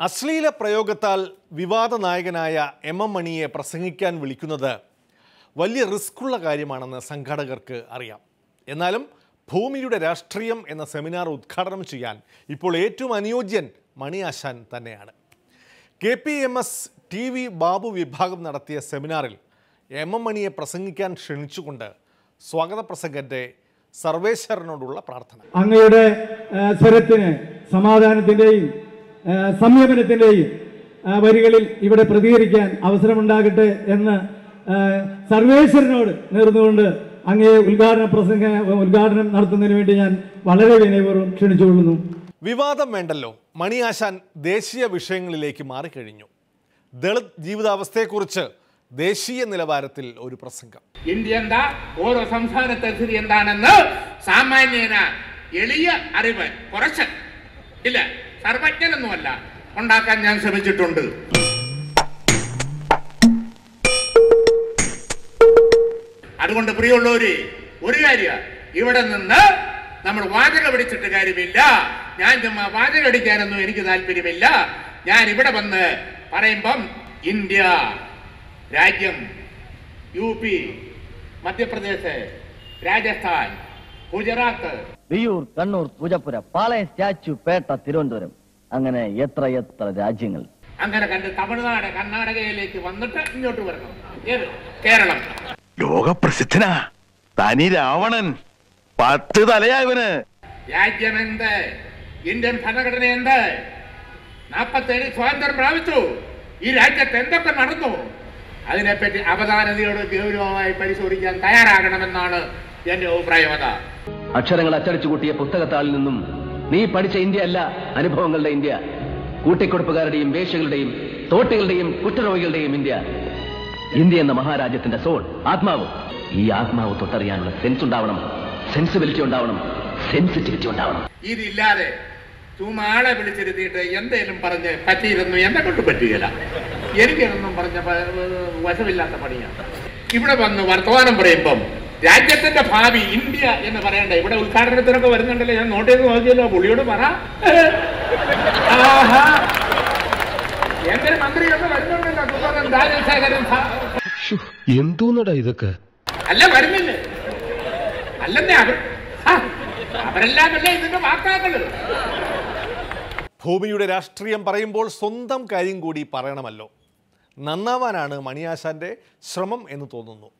അശ്ലീല പ്രയോഗത്താൽ വിവാദ നായകനായ എം എം മണിയെ പ്രസംഗിക്കാൻ വിളിക്കുന്നത് വലിയ റിസ്ക്കുള്ള കാര്യമാണെന്ന് സംഘാടകർക്ക് അറിയാം. എന്നാലും ഭൂമിയുടെ രാഷ്ട്രീയം എന്ന സെമിനാർ ഉദ്ഘാടനം ചെയ്യാൻ ഇപ്പോൾ ഏറ്റവും അനുയോജ്യൻ മണിയാശാൻ തന്നെയാണ്. K P M S T V Babu വിഭാഗം നടത്തിയ സെമിനാറിൽ എം എം മണിയെ പ്രസംഗിക്കാൻ ക്ഷണിച്ചുകൊണ്ട് സ്വാഗത പ്രസംഗന്റെ സർവേശ്വരനോടുള്ള പ്രാർത്ഥന. അങ്ങയുടെ സ്വരത്തിന് സമാധാനത്തിന്റെയും സംയമനത്തിന്റെയും വരികളിൽ ഇവിടെ പ്രതികരിക്കാൻ അവസരമുണ്ടാകട്ടെ എന്ന് സർവേശ്വരനോട് നേർന്നുകൊണ്ട് അങ്ങയെ ഉദ്ഘാടന പ്രസംഗ ഉദ്ഘാടനം നടത്തുന്നതിന് വേണ്ടി ഞാൻ വളരെ വിനയപൂർവം ക്ഷണിച്ചുകൊള്ളുന്നു. വിവാദം വേണ്ടല്ലോ. മണിയാശാൻ ദേശീയ വിഷയങ്ങളിലേക്ക് മാറിക്കഴിഞ്ഞു. ദളിത് ജീവിതാവസ്ഥയെക്കുറിച്ച് ദേശീയ നിലവാരത്തിൽ ഒരു പ്രസംഗം. ഇന്ത്യ എന്താ? ഓരോ സംസ്ഥാനത്തെ സ്ഥിതി എന്താണെന്ന് സാമാന്യന എളിയ അറിവ് കുറച്ച്. ഇല്ല സർവജ്ഞനൊന്നുമല്ല. ഉണ്ടാക്കാൻ ഞാൻ ശ്രമിച്ചിട്ടുണ്ട്. അതുകൊണ്ട് പ്രിയമുള്ളവര് ഒരു കാര്യം. ഇവിടെ നിന്ന് നമ്മൾ വാചകം പിടിച്ചിട്ട് കാര്യമില്ല. ഞാൻ ചുമ്മാ വാചകം അടിക്കാനൊന്നും എനിക്ക് താല്പര്യമില്ല. ഞാൻ ഇവിടെ വന്ന് പറയുമ്പം ഇന്ത്യ രാജ്യം U P Madhya Pradesh Rajasthan Gujarat. Viyyur Kannur Poojappura Palayam statue Pettah Thiruvananthapuram. അങ്ങനെ എത്ര എത്ര രാജ്യങ്ങൾ. അങ്ങനെ കണ്ട് തമിഴ്നാട് കർണാടകയിലേക്ക് വന്നിട്ട് ഇങ്ങോട്ട് വരണം. ഏത്? കേരളം. ലോകപ്രസിദ്ധനാ. തനി രാവണൻ. പത്ത് തലയാവന് രാജ്യം രാജ്യമെന്ത്? ഇന്ത്യൻ ഭരണഘടന എന്ത് നാപ്പത്തേഴ് സ്വാതന്ത്ര്യം പ്രാപിച്ചു. ഈ രാജ്യത്ത് എന്തൊക്കെ നടന്നു? അതിനെപ്പറ്റി അവധാനതയോട് ഗൗരവമായി പരിശോധിക്കാൻ തയ്യാറാകണമെന്നാണ് എന്റെ അഭിപ്രായം. അക്ഷരങ്ങൾ അച്ചടിച്ചു കൂട്ടിയ പുസ്തകത്താളിൽ നിന്നും നീ പഠിച്ച ഇന്ത്യ അല്ല അനുഭവങ്ങളുടെ ഇന്ത്യ. കൂട്ടിക്കൊടുപ്പുകാരുടെയും വേഷികളുടെയും തോട്ടികളുടെയും കുറ്റരോഗികളുടെയും ഇന്ത്യ. ഇന്ത്യ എന്ന മഹാരാജ്യത്തിന്റെ സോൾ ആത്മാവ്. ഈ ആത്മാവ് തൊട്ടറിയാനുള്ള സെൻസ് ഉണ്ടാവണം. സെൻസിബിലിറ്റി ഉണ്ടാവണം. സെൻസിറ്റിവിറ്റി ഉണ്ടാവണം. ഇതില്ലാതെ ചുമ്മാളെ വിളിച്ചിരുത്തിയിട്ട് എന്തേലും പറഞ്ഞ് പറ്റിയിരുന്നു? എന്നെ കൊണ്ട് പറ്റുകയില്ല എനിക്കിതൊന്നും പറഞ്ഞ വശമില്ലാത്ത പണിയാണ്. ഇവിടെ വന്ന് വർത്തമാനം പറയുമ്പം രാജ്യത്തിന്റെ ഭാവി ഇന്ത്യ എന്ന് പറയണ്ട ഇവിടെ ഉദ്ഘാടനത്തിനൊക്കെ വരുന്നുണ്ടല്ലോ ഞാൻ നോട്ട് ചെയ്ത് നോക്കിയല്ലോ പുള്ളിയോട് പറ. ആഹാ. എന്റെ മന്ത്രിയൊക്കെ വരുന്നുണ്ടല്ലോ സുഗതൻ രാജശേഖരൻ എന്തോന്നടാ ഇതൊക്കെ? അല്ല വരുന്നില്ലേ? അല്ലെന്നേ അവർ അവരെല്ലാമല്ലേ ഇതിന്റെ വാക്കാക്കൾ? ഭൂമിയുടെ രാഷ്ട്രീയം പറയുമ്പോൾ സ്വന്തം കാര്യം കൂടി പറയണമല്ലോ. നന്നാവാനാണ് മണിയാശാന്റെ ശ്രമം എന്ന് തോന്നുന്നു.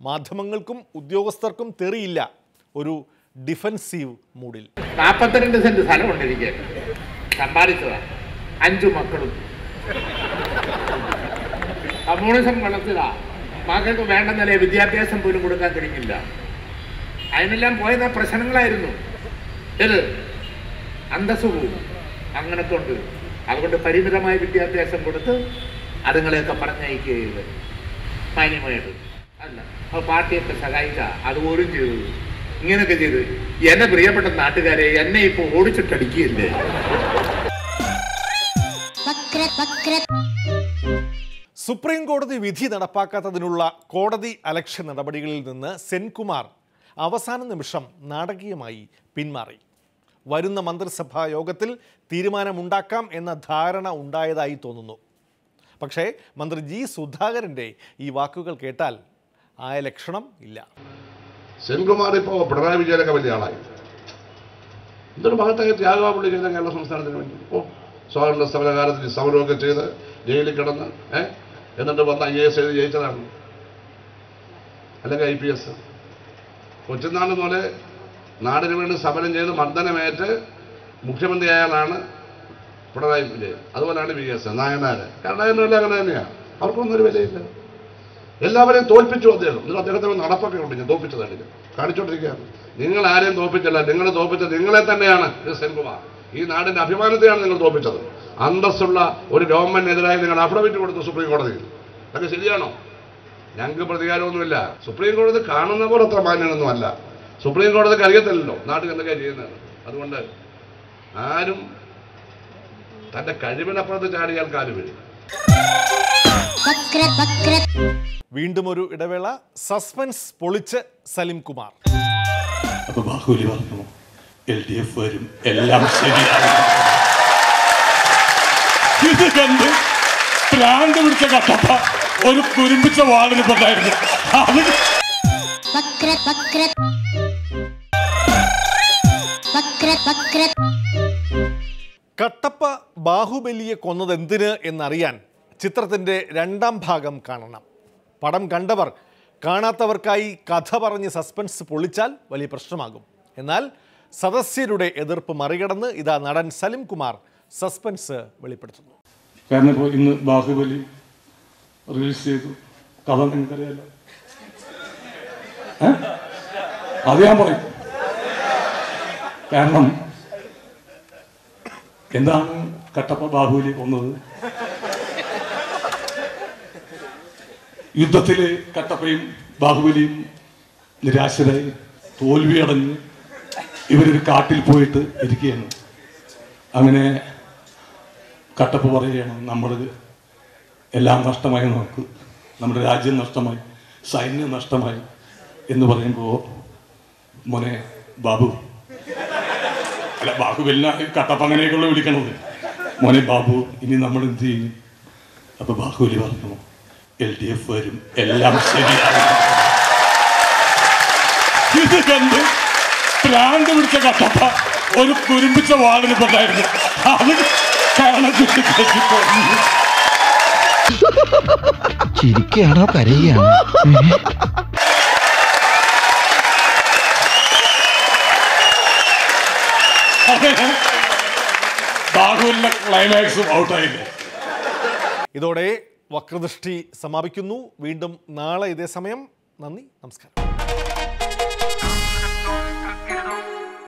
മാധ്യമങ്ങൾക്കും ഉദ്യോഗസ്ഥർക്കും തെറിയില്ല ഒരു ഡിഫൻസീവ് മൂഡിൽ നാൽപ്പത്തിരണ്ട് സെന്റ് സ്ഥലമുണ്ട് എനിക്ക്. സമ്പാദിച്ചതാ അഞ്ചു മക്കളും. കമ്മ്യൂണിസം വളർത്തിയതാ. മക്കൾക്ക് വേണ്ട നില വിദ്യാഭ്യാസം പോലും കൊടുക്കാൻ കഴിഞ്ഞില്ല. അതിനെല്ലാം പോയത് പ്രശ്നങ്ങളായിരുന്നു. ഇത് അന്തസ് പോവും. അങ്ങനത്തെ ഉണ്ട്. അതുകൊണ്ട് പരിമിതമായ വിദ്യാഭ്യാസം കൊടുത്ത് അതുങ്ങളെയൊക്കെ പറഞ്ഞയക്കുകയത് മാന്യമായിട്ട് അല്ല അപ്പൊ പാർട്ടിയൊക്കെ സഹായിച്ച അതുപോലും ചെയ്തു. ഇങ്ങനെയൊക്കെ ചെയ്തു. എന്നെ പ്രിയപ്പെട്ട നാട്ടുകാരെ എന്നെ ഇപ്പൊ ഓടിച്ചിട്ടടിക്കുകയല്ലേ? സുപ്രീം കോടതി വിധി നടപ്പാക്കാത്തതിനുള്ള കോടതി അലക്ഷ്യ നടപടികളിൽ നിന്ന് സെൻകുമാർ അവസാന നിമിഷം നാടകീയമായി പിന്മാറി. വരുന്ന മന്ത്രിസഭാ യോഗത്തിൽ തീരുമാനമുണ്ടാക്കാം എന്ന ധാരണ ഉണ്ടായതായി തോന്നുന്നു. പക്ഷേ മന്ത്രി ജി സുധാകരന്റെ ഈ വാക്കുകൾ കേട്ടാൽ ആ ലക്ഷണം ഇല്ല. സെൻകുമാർ ഇപ്പോൾ പിണറായി വിജയനൊക്കെ വലിയ ആളായി. എന്തൊരു മഹത്തായ ത്യാഗമാ പുള്ളി ചെയ്ത കേരള സംസ്ഥാനത്തിന് വേണ്ടി. ഓ സ്വാതന്ത്ര്യ സമരകാലത്തിൽ സമരമൊക്കെ ചെയ്ത് ജയിലിൽ കിടന്ന് ഏഹ് എന്നിട്ട് വന്ന് ഐ എ എസ് എഴുതി ജയിച്ചതാണ്. അല്ലെങ്കിൽ ഐ പി എസ്. കൊച്ചുനാൾ പോലെ നാടിന് വേണ്ടി സമരം ചെയ്ത് മർദ്ദനമേറ്റ് മുഖ്യമന്ത്രിയായാലാണ് പിണറായി വിജയൻ. അതുപോലെയാണ് വി എസ് നായനാര് കരുണാകരനല്ലേ അങ്ങനെ തന്നെയാണ് അവർക്കൊന്നും ഒരു വിലയില്ല. എല്ലാവരെയും തോൽപ്പിച്ചു അദ്ദേഹം. എന്നിട്ട് അദ്ദേഹത്തിന് നടപ്പൊക്കെ ഉണ്ട്. ഞാൻ തോൽപ്പിച്ചതാണ് കാണിച്ചോണ്ടിരിക്കുകയാണ്. നിങ്ങൾ ആരെയും തോൽപ്പിച്ചല്ല. നിങ്ങൾ തോൽപ്പിച്ചത് നിങ്ങളെ തന്നെയാണ്. സെൻകുമാർ. ഈ നാടിന്റെ അഭിമാനത്തെയാണ് നിങ്ങൾ തോൽപ്പിച്ചത്. അന്തസ്സുള്ള ഒരു ഗവൺമെന്റിനെതിരായി നിങ്ങൾ അഫിഡവിറ്റ് കൊടുത്തു സുപ്രീം കോടതിയിൽ. അതൊക്കെ ശരിയാണോ? ഞങ്ങൾക്ക് പ്രതികാരമൊന്നുമില്ല. സുപ്രീം കോടതി കാണുന്ന പോലെ അത്ര മാന്യനൊന്നും അല്ല. സുപ്രീം കോടതിക്ക് അറിയത്തില്ലല്ലോ നാട്ടിൽ എന്തൊക്കെയാണ് ചെയ്യുന്നത്. അതുകൊണ്ട് ആരും തന്റെ കഴിവിനപ്പുറത്ത് ചാടിയാൽ കാൽ വീഴും. വക്ര വക്ര വീണ്ടും ഒരു ഇടവേള. സസ്പെൻസ് പൊളിച്ച് സലിം കുമാർ. അപ്പൊ ബാഹുലി പറഞ്ഞു എൽ ഡി എഫ് വരും എല്ലാം ശരിയാകും. ഇത് കണ്ട് ഭ്രാന്ത് പിടിച്ച കട്ടപ്പ ഒരു കുരുമ്പിച്ച വാളിനിപ്പുണ്ടായിരുന്നു അത് വക്ര വക്ര വക്ര വക്ര കട്ടപ്പ ബാഹുബലിയെ കൊന്നത് എന്തിന് എന്നറിയാൻ ചിത്രത്തിന്റെ രണ്ടാം ഭാഗം കാണണം. പടം കണ്ടവർ കാണാത്തവർക്കായി കഥ പറഞ്ഞ് സസ്പെൻസ് പൊളിച്ചാൽ വലിയ പ്രശ്നമാകും. എന്നാൽ സദസ്യരുടെ എതിർപ്പ് മറികടന്ന് ഇതാ നടൻ സലിം കുമാർ സസ്പെൻസ് വെളിപ്പെടുത്തുന്നു. കാരണം ഇപ്പോൾ ഇന്ന് ബാഹുബലി റിലീസ് ചെയ്തു. കഥ നിങ്ങൾക്കറിയാലോ? അത് ഞാൻ പറയും. കാരണം എന്താണ് കട്ടപ്പ ബാഹുലി കൊന്നത് യുദ്ധത്തിൽ കട്ടപ്പയും ബാഹുബലിയും നിരാശരായി തോൽവി അടഞ്ഞ് ഇവരൊരു കാട്ടിൽ പോയിട്ട് ഇരിക്കുകയാണ്. അങ്ങനെ കട്ടപ്പ പറയുകയാണ് നമ്മൾ എല്ലാം നഷ്ടമായി നമുക്ക്. നമ്മുടെ രാജ്യം നഷ്ടമായി സൈന്യം നഷ്ടമായി. എന്ന് പറയുമ്പോൾ മോനെ ബാബു അല്ല ബാബു കട്ടപ്പ കട്ടപ്പങ്ങനെയൊക്കെയുള്ള വിളിക്കണത്. മോനെ ബാബു ഇനി നമ്മൾ എന്ത് ചെയ്യും? അപ്പൊ ബാഹുബലി പറഞ്ഞു എൽ ഡി എഫ് വരും എല്ലാം ശരിയാകും ഇത് കണ്ട് ഭ്രാന്ത് പിടിച്ച കട്ടപ്പ ഒരു കുരുമ്പിച്ച വാളിനിപ്പുണ്ടായിരുന്നു അത് കാണാൻ പോയി. ചിരിക്കുകയാണോ കരയുകയാണോ ബാഹുവിന്റെ ക്ലൈമാക്സും ഔട്ടായില്ലേ ഇതോടെ വക്രദൃഷ്ടി സമാപിക്കുന്നു. വീണ്ടും നാളെ ഇതേ സമയം. നന്ദി നമസ്കാരം.